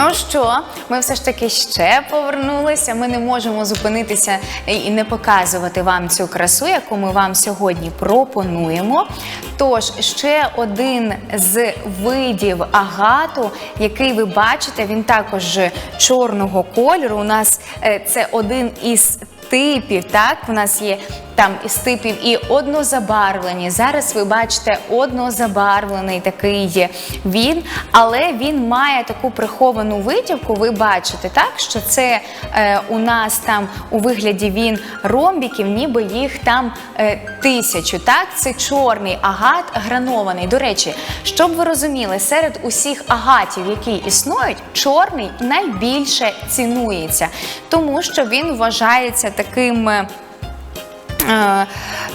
Ну що, ми все ж таки ще повернулися. Ми не можемо зупинитися і не показувати вам цю красу, яку ми вам сьогодні пропонуємо. Тож ще один з видів агату, який ви бачите, він також чорного кольору. У нас е, це один із типів. Так, у нас є там із типів і однозабарвлені. Зараз ви бачите однозабарвлений такий він, але він має таку приховану витівку. Ви бачите, так що це е, у нас там у вигляді він ромбіків, ніби їх там е, тисячу. Так, це чорний агат гранований. До речі, щоб ви розуміли, серед усіх агатів, які існують, чорний найбільше цінується, тому що він вважається таким. Е,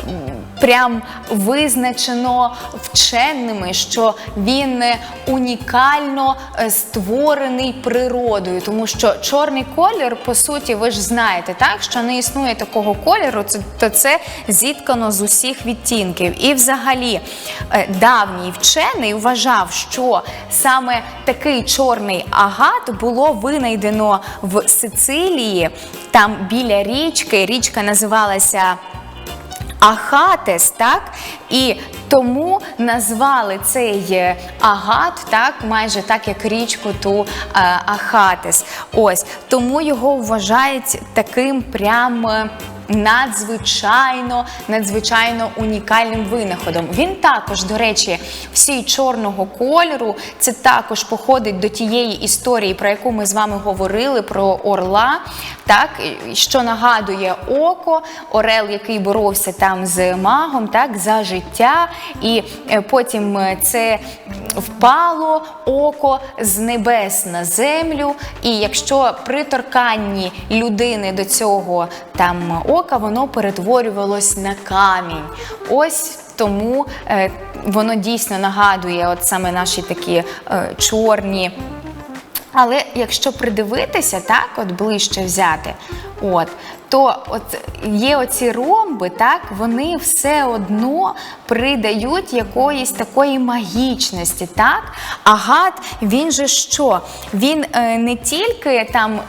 е, Прям визначено вченими, що він е, унікально е, створений природою, тому що чорний колір, по суті, ви ж знаєте, так що не існує такого кольору, то це зіткано з усіх відтінків. І, взагалі, е, давній вчений вважав, що саме такий чорний агат було винайдено в Сицилії, там біля річки. Річка називалася. Ахатес, так? І тому назвали цей е, агат, так, майже так, як річку ту е, Ахатес. Ось тому його вважають таким прям. Надзвичайно, надзвичайно унікальним винаходом. Він також, до речі, всій чорного кольору. Це також походить до тієї історії, про яку ми з вами говорили, про орла, так що нагадує око, орел, який боровся там з магом, так за життя, і е, потім е, це впало око з небес на землю. І якщо при торканні людини до цього там ока, воно перетворювалось на камінь. Ось тому е, воно дійсно нагадує, от саме наші такі е, чорні. Але якщо придивитися, так, от ближче взяти, от, то от є оці ромби, так, вони все одно придають якоїсь такої магічності. так. Агат, він же що? Він е, не тільки там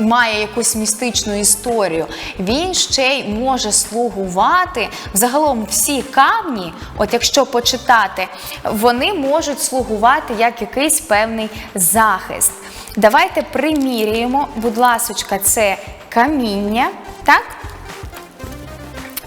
має якусь містичну історію, він ще й може слугувати. Взагалом всі камні, от якщо почитати, вони можуть слугувати як якийсь певний захист. Давайте примірюємо, будь ласочка, це каміння, так?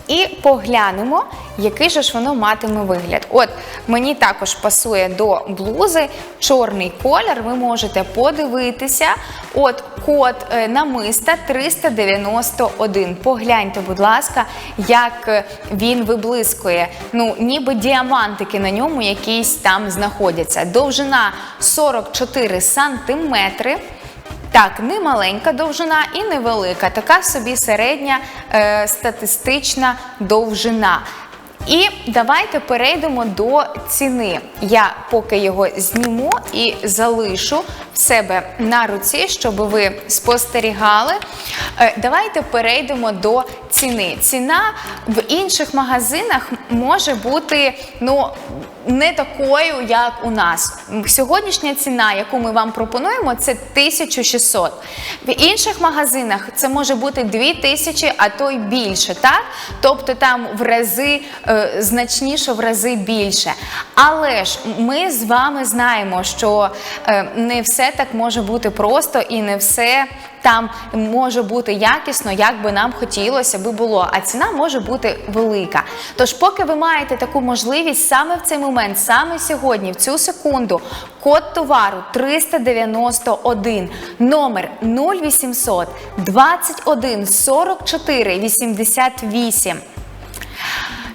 І поглянемо, який же ж воно матиме вигляд. От мені також пасує до блузи чорний колір. Ви можете подивитися. От код е, намиста 391. Погляньте, будь ласка, як е, він виблискує. Ну, ніби діамантики на ньому якісь там знаходяться. Довжина 44 сантиметри. Так, не маленька довжина і невелика, така собі середня е, статистична довжина. І давайте перейдемо до ціни. Я поки його зніму і залишу в себе на руці, щоб ви спостерігали. Е, давайте перейдемо до ціни. Ціна в інших магазинах може бути ну, не такою, як у нас. Сьогоднішня ціна, яку ми вам пропонуємо, це 1600. В інших магазинах це може бути 2000, а то й більше. так? Тобто там в рази е, значніше, в рази більше. Але ж ми з вами знаємо, що е, не все так може бути просто і не все там може бути якісно, як би нам хотілося би було, а ціна може бути велика. Тож, поки ви маєте таку можливість саме в цей момент, саме сьогодні, в цю секунду, код товару 391, номер 0800 21 44 88.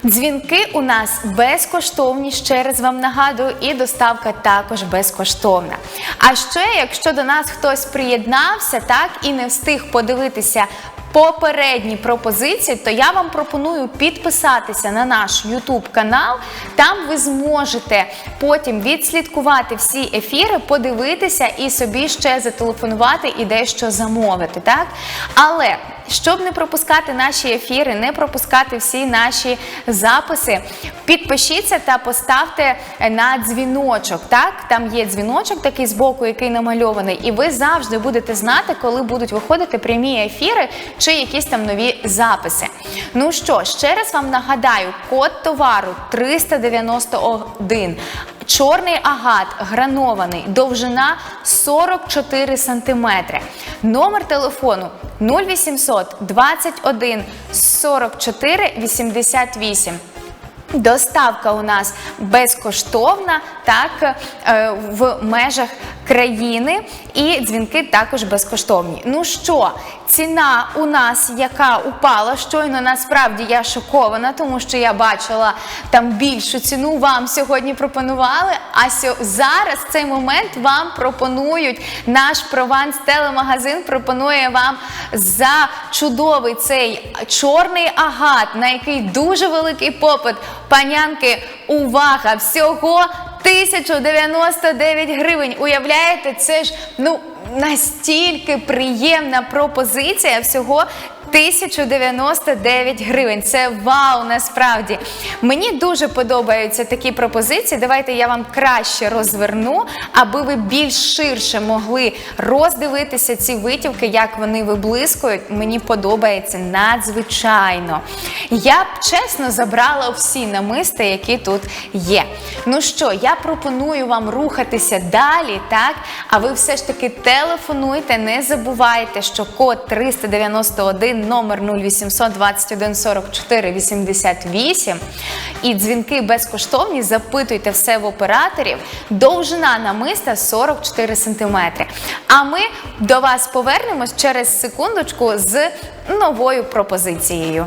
Дзвінки у нас безкоштовні, ще раз вам нагадую, і доставка також безкоштовна. А ще, якщо до нас хтось приєднався, так і не встиг подивитися попередні пропозиції, то я вам пропоную підписатися на наш YouTube канал. Там ви зможете потім відслідкувати всі ефіри, подивитися і собі ще зателефонувати і дещо замовити. Так? Але щоб не пропускати наші ефіри, не пропускати всі наші записи, підпишіться та поставте на дзвіночок. Так, там є дзвіночок такий збоку, який намальований, і ви завжди будете знати, коли будуть виходити прямі ефіри чи якісь там нові записи. Ну що, ще раз вам нагадаю, код товару 391. Чорний агат гранований, довжина 44 см. Номер телефону 0800 21 44 88. Доставка у нас безкоштовна, так е, в межах країни, і дзвінки також безкоштовні. Ну що, ціна у нас яка упала? Щойно насправді я шокована, тому що я бачила там більшу ціну. Вам сьогодні пропонували. А зараз в цей момент вам пропонують наш Прованс телемагазин пропонує вам за чудовий цей чорний агат, на який дуже великий попит. Панянки, увага! Всього 1099 гривень. Уявляєте, це ж ну настільки приємна пропозиція. Всього 1099 гривень. Це вау, насправді. Мені дуже подобаються такі пропозиції. Давайте я вам краще розверну, аби ви більш ширше могли роздивитися ці витівки, як вони виблискують. Мені подобається надзвичайно. Я б чесно забрала всі намисти, які тут є. Ну що, я пропоную вам рухатися далі, так? А ви все ж таки телефонуйте, не забувайте, що код 391 номер 0800 21 44 88 і дзвінки безкоштовні. Запитуйте все в операторів. Довжина намиста 44 см. А ми до вас повернемось через секундочку з новою пропозицією.